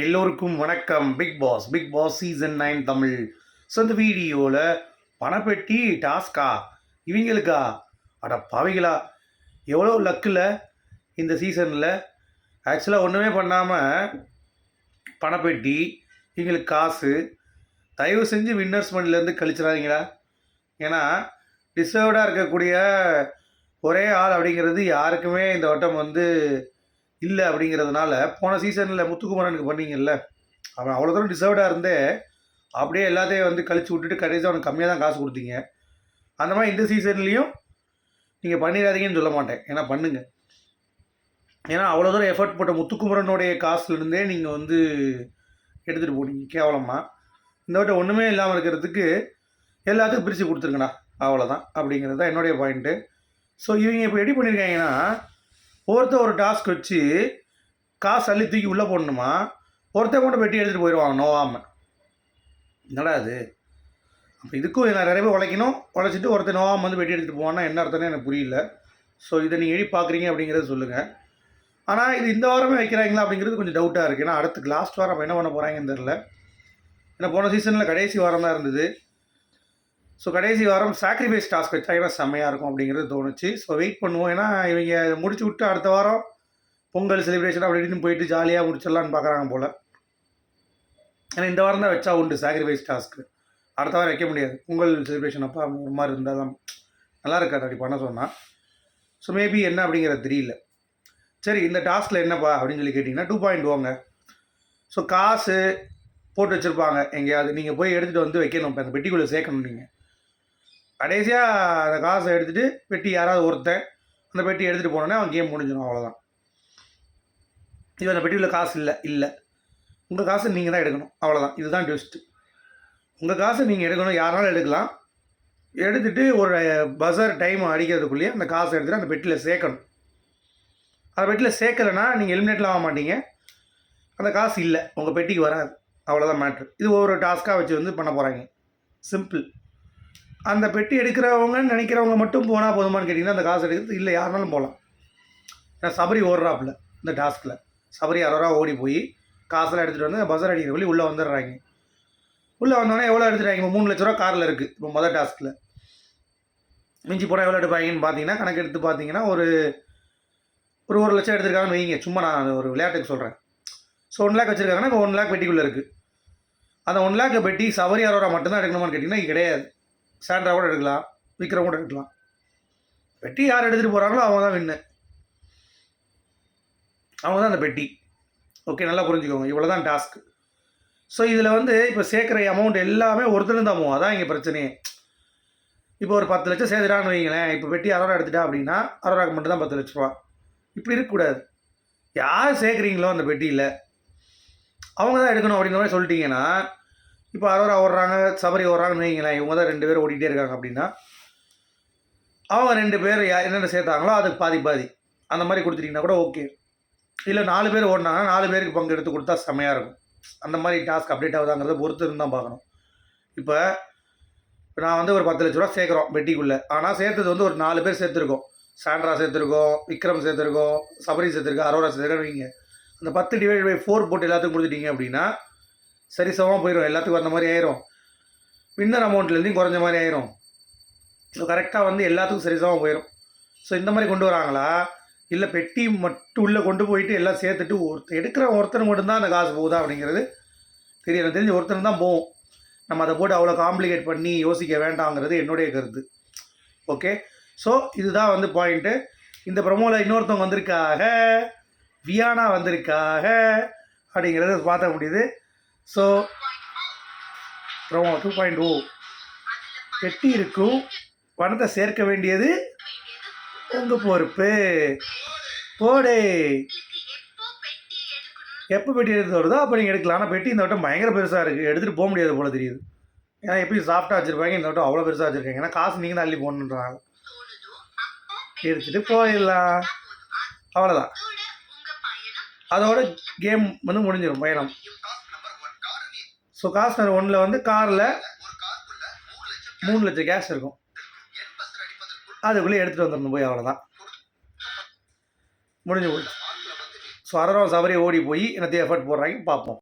எல்லோருக்கும் வணக்கம். Bigg Boss Bigg Boss season nine Tamil. So இந்த வீடியோவில் பணப்பெட்டி டாஸ்கா இவங்களுக்கா? அட பாவிகளா எவ்வளோ லக்கில் இந்த சீசனில் ஆக்சுவலாக ஒன்றுமே பண்ணாமல் பணப்பெட்டி இவங்களுக்கு காசு தயவு செஞ்சு வின்னர்ஸ் மணிலேருந்து கழிச்சிடாதீங்களா ஏன்னா டிசர்வ்டாக இருக்கக்கூடிய ஒரே ஆள் அப்படிங்கிறது யாருக்குமே இந்த வட்டம் வந்து இல்லை அப்படிங்கிறதுனால போன சீசனில் முத்துக்குமரனுக்கு பண்ணீங்கல்ல அவன் அவ்வளோ தூரம் டிசர்வ்டாக இருந்தே அப்படியே எல்லாத்தையும் வந்து கழிச்சு விட்டுட்டு கடைசியாக அவனுக்கு கம்மியாக தான் காசு கொடுத்தீங்க. அந்த மாதிரி இந்த சீசன்லேயும் நீங்கள் பண்ணிடாதீங்கன்னு சொல்ல மாட்டேன். ஏன்னா பண்ணுங்கள் ஏன்னா அவ்வளோ தூரம் எஃபர்ட் போட்ட முத்துக்குமரனுடைய காசுலேருந்தே நீங்கள் வந்து எடுத்துகிட்டு போனீங்க கேவலமாக இந்த வட்டம் ஒன்றுமே இல்லாமல் இருக்கிறதுக்கு எல்லாத்துக்கும் பிரித்து கொடுத்துருங்கண்ணா அவ்வளோதான் அப்படிங்கிறது தான் என்னுடைய பாயிண்ட்டு ஸோ இவங்க இப்போ எப்படி பண்ணியிருக்காங்கன்னா ஒருத்தர் ஒரு டாஸ்க் வச்சு காசு அள்ளி தூக்கி உள்ளே போடணுமா? ஒருத்தர் கொண்டு பெட்டி எடுத்துகிட்டு போயிடுவாங்க நோவாமல் என்னடா அது அப்போ இதுக்கும் நான் நிறைய பேர் உழைக்கணும். உழைச்சிட்டு ஒருத்தர் நோவாமல் வந்து பெட்டி எடுத்துகிட்டு போவான்னா என்ன அர்த்தம்னு எனக்கு புரியல. ஸோ இதை நீங்கள் எழுதி பார்க்குறீங்க அப்படிங்கிறத சொல்லுங்கள் ஆனால் இது இந்த வாரமே வைக்கிறாங்களா அப்படிங்கிறது கொஞ்சம் டவுட்டாக இருக்குது ஏன்னா அடுத்து லாஸ்ட் வாரம் என்ன பண்ண போகிறாங்கன்னு தெரில ஏன்னா போன சீசனில் கடைசி வாரம் தான் இருந்தது. ஸோ கடைசி வாரம் சாக்ரிஃபைஸ் டாஸ்க் வச்சாங்கன்னா செம்மையாக இருக்கும் அப்படிங்கிறது தோணுச்சு. ஸோ வெயிட் பண்ணுவோம். ஏன்னா இவங்க முடிச்சு விட்டு அடுத்த வாரம் பொங்கல் செலிப்ரேஷன் அப்படி போயிட்டு ஜாலியாக முடிச்சிடலான்னு பார்க்குறாங்க போல். ஏன்னா இந்த வாரம் தான் வச்சா உண்டு சாக்ரிஃபைஸ் டாஸ்க்கு அடுத்த வாரம் வைக்க முடியாது. பொங்கல் செலிப்ரேஷன் அப்போ ஒரு மாதிரி இருந்தால் தான் நல்லா இருக்காது. அப்படி பண்ண சொன்னால் ஸோ மேபி என்ன அப்படிங்கிறது தெரியல. சரி இந்த டாஸ்கில் என்னப்பா அப்படின்னு சொல்லி கேட்டிங்கன்னா டூ பாயிண்ட் வாங்க ஸோ காசு போட்டு வச்சுருப்பாங்க. எங்கேயாவது நீங்கள் போய் எடுத்துகிட்டு வந்து வைக்கணும். இப்போ அந்த பெட்டிக்குள்ளே சேர்க்கணும் நீங்கள் கடைசியாக அந்த காசை எடுத்துகிட்டு பெட்டி யாராவது ஒருத்தன் அந்த பெட்டி எடுத்துகிட்டு போனோன்னே அவன் கேம் முடிஞ்சிடும் அவ்வளோதான் இது அந்த பெட்டியில் காசு இல்லை இல்லை. உங்கள் காசை நீங்கள் தான் எடுக்கணும் அவ்வளோதான் இதுதான் ட்விஸ்ட்டு உங்கள் காசை நீங்கள் எடுக்கணும் யாராலும் எடுக்கலாம். எடுத்துகிட்டு ஒரு பஸர் டைம் அடிக்கிறதுக்குள்ளேயே அந்த காசை எடுத்துகிட்டு அந்த பெட்டியில் சேர்க்கணும். அந்த பெட்டியில் சேர்க்கலைன்னா நீங்கள் எலிமினேட்லாம் ஆக மாட்டீங்க. அந்த காசு இல்லை உங்கள் பெட்டிக்கு வராது. அவ்வளோதான் மேட்ரு இது ஒவ்வொரு டாஸ்க்காக வச்சு வந்து பண்ண போகிறாங்க சிம்பிள் அந்த பெட்டி எடுக்கிறவங்கன்னு நினைக்கிறவங்க மட்டும் போனால் போதுமான்னு கேட்டிங்கன்னா அந்த காசு எடுக்கிறது இல்லை யாருனாலும் போகலாம் ஏன்னா சபரி ஓடுறாப்புல இந்த டாஸ்கில். சபரி அரோரா ஓடி போய் காசெல்லாம் எடுத்துகிட்டு வந்து பஸ்ஸர் அடிக்கிற வழி உள்ளே வந்துடுறாங்க. உள்ளே வந்தோடனே எவ்வளோ எடுத்துட்டாங்க? இப்போ மூணு லட்ச ரூபா காரில் இருக்குது இப்போ மொதல் டாஸ்கில். மிஞ்சி போனால் எவ்வளோ எடுப்பாங்கன்னு பார்த்தீங்கன்னா கணக்கு எடுத்து பார்த்தீங்கன்னா ஒரு ஒரு ஒரு லட்சம் எடுத்திருக்காங்கன்னு வைங்க. சும்மா நான் ஒரு விளையாட்டுக்கு சொல்கிறேன் ஸோ ஒன் லேக் வச்சுருக்காங்கன்னா இப்போ ஒன் லேக் பெட்டிக்குள்ளே இருக்குது அந்த ஒன் லேக்கை பெட்டி சபரி அரோரா மட்டும்தான் எடுக்கணுமான்னு கேட்டிங்கன்னா கிடையாது. சாண்ட்ரா கூட எடுக்கலாம் விக்ரம் கூட எடுக்கலாம். பெட்டி யார் எடுத்துகிட்டு போகிறாங்களோ அவங்க தான் வின்னு அவங்க தான் அந்த பெட்டி. ஓகே நல்லா புரிஞ்சுக்கோங்க. இவ்வளோ தான் டாஸ்க் ஸோ இதில் வந்து இப்போ சேர்க்குற அமௌண்ட் எல்லாமே ஒருத்தரும் தான் போகும் அதான் இங்கே பிரச்சனையே. இப்போ ஒரு பத்து லட்சம் சேர்த்துட்டான்னு வைங்களேன் இப்போ பெட்டி அரோரா எடுத்துட்டா அப்படின்னா அரோராக்கு மட்டும் தான் பத்து லட்ச ரூபா. இப்படி இருக்கக்கூடாது. யார் சேர்க்குறீங்களோ அந்த பெட்டியில் அவங்க தான் எடுக்கணும் அப்படிங்கிற மாதிரி சொல்லிட்டீங்கன்னா இப்போ அரோரா ஓடுறாங்க சபரி ஓடுறாங்கன்னு வைங்களேன் இவங்க தான் ரெண்டு பேரும் ஓடிட்டே இருக்காங்க அப்படின்னா அவங்க ரெண்டு பேர் என்னென்ன சேர்த்தாங்களோ அதுக்கு பாதி பாதி. அந்த மாதிரி கொடுத்துட்டிங்கன்னா கூட ஓகே. இல்லை நாலு பேர் ஓடினாங்கன்னா நாலு பேருக்கு பங்கு எடுத்து கொடுத்தா செமையாக இருக்கும். அந்த மாதிரி டாஸ்க் அப்டேட் ஆகுதாங்கிறத பொறுத்து தான் பார்க்கணும். இப்போ இப்போ நான் வந்து ஒரு பத்து லட்ச ரூபா சேர்க்குறோம் பெட்டிக்குள்ளே. ஆனால் சேர்த்தது வந்து ஒரு நாலு பேர் சேர்த்துருக்கோம். சாண்ட்ரா சேர்த்துருக்கோம் விக்ரம் சேர்த்துருக்கோம் சபரி சேர்த்துருக்கோம் அரோரா சேர்த்துருக்கோம் வைங்க. அந்த பத்து டிவைட் பை ஃபோர் போட்டு எல்லாத்துக்கும் கொடுத்துட்டீங்க அப்படின்னா சரி சமமாக போயிடும் எல்லாத்துக்கும் அந்த மாதிரி ஆயிரும். வின்னர் அமௌண்ட்லேருந்து குறைஞ்ச மாதிரி ஆயிரும். ஸோ கரெக்டாக வந்து எல்லாத்துக்கும் சரிசமமாக போயிடும் ஸோ இந்த மாதிரி கொண்டு வராங்களா? இல்லை பெட்டி மட்டும் உள்ளே கொண்டு போயிட்டு எல்லாம் சேர்த்துட்டு ஒருத்தர் எடுக்கிற ஒருத்தர் மட்டும்தான் அந்த காசு போகுதா அப்படிங்கிறது தெரியல. எனக்கு தெரிஞ்ச ஒருத்தர் தான் போகும். நம்ம அதை போட்டு அவ்வளோ காம்ப்ளிகேட் பண்ணி யோசிக்க வேண்டாங்கிறது என்னுடைய கருத்து. ஓகே ஸோ இதுதான் வந்து பாயிண்ட்டு இந்த ப்ரமோவில் இன்னொருத்தவங்க வந்திருக்காக வியானா வந்திருக்காக அப்படிங்கிறத பார்த்த முடியுது. So promo two point O பெட்டி இருக்கும் பணத்தை சேர்க்க வேண்டியது உங்கள் பொறுப்பு. போடே. எப்போ பெட்டி எடுத்து வருதோ அப்போ நீங்கள் எடுக்கலாம். ஆனால் பெட்டி இந்த வட்டம் பயங்கர பெருசாக இருக்குது எடுத்துகிட்டு போக முடியாது போல தெரியுது. ஏன்னா எப்பயும் சாஃப்டாக வச்சுருப்பாங்க. இந்த வட்டம் அவ்வளோ பெருசாக வச்சுருக்காங்க. ஏன்னா காசு நீங்கள் தான் அள்ளி போகணுன்றாங்க எடுத்துகிட்டு போயிடலாம். அவ்வளோதான் அதோட கேம் வந்து முடிஞ்சிடும் பயணம். ஸோ காஸ்னர் ஒன்றில் வந்து காரில் மூணு லட்சம் கேஷ் இருக்கும். அதுக்குள்ளே எடுத்துகிட்டு வந்துடணும் போய் அவ்வளோதான் முடிஞ்சு போச்சு. ஸோ அரவம் சவரி ஓடி போய் என்னத்தையும் எஃபர்ட் போடுறாங்க பார்ப்போம்.